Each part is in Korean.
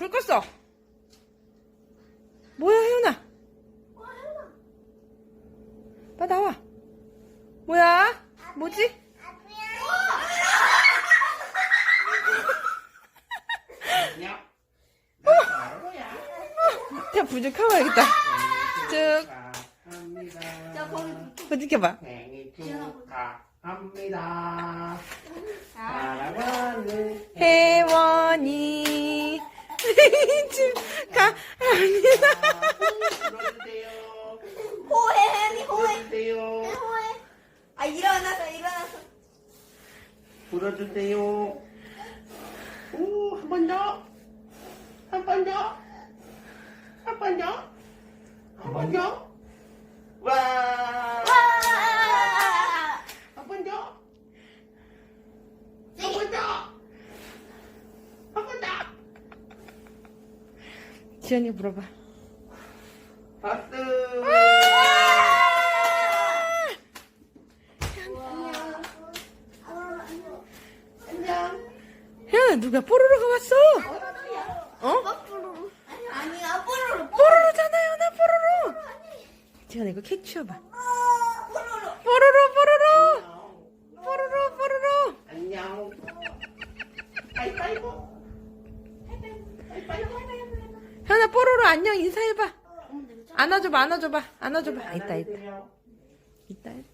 불 껐어. 뭐야, 혜연아? 빨리 나와. 뭐야? 뭐지? 불좀 켜봐야겠다. 쭉. 자, 거기 불좀 켜봐. 생일 축하합니다. 사랑 생일. 불러주세요. 호해, 혜연이 호해. 호해. 아, 일어나서, 일어나서. 불어주세요. 오, 한 번 더. 한 번 더. 한 번 더. 한 번 더. 와. 와! 한 번 더. 한 번 더. 한 번 더. 지연이 물어봐. 박수. 안녕. 혜연아, 누가 뽀로로가 왔어? 어? 아니야, 뽀로로. 뽀로로잖아요, 나 뽀로로. 지연아, 이거 치워봐. 뽀로로. 뽀로로, 뽀로로. 뽀로로, 뽀로로. 안녕. 하이파이브. 하이파이브. 안녕 인사해봐. 안아줘봐, 안아줘봐, 안아줘봐. 아, 있다, 있다. 있다, 있다.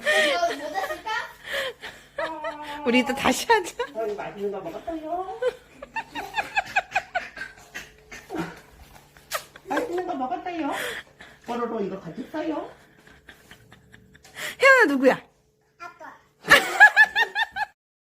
이거 모자 쓸까? 우리 이따 다시 하자. 맛있는 거 먹었어요. 맛있는 거 먹었어요. 뽀로로 이거 같이 써요. 혜연아, 누구야?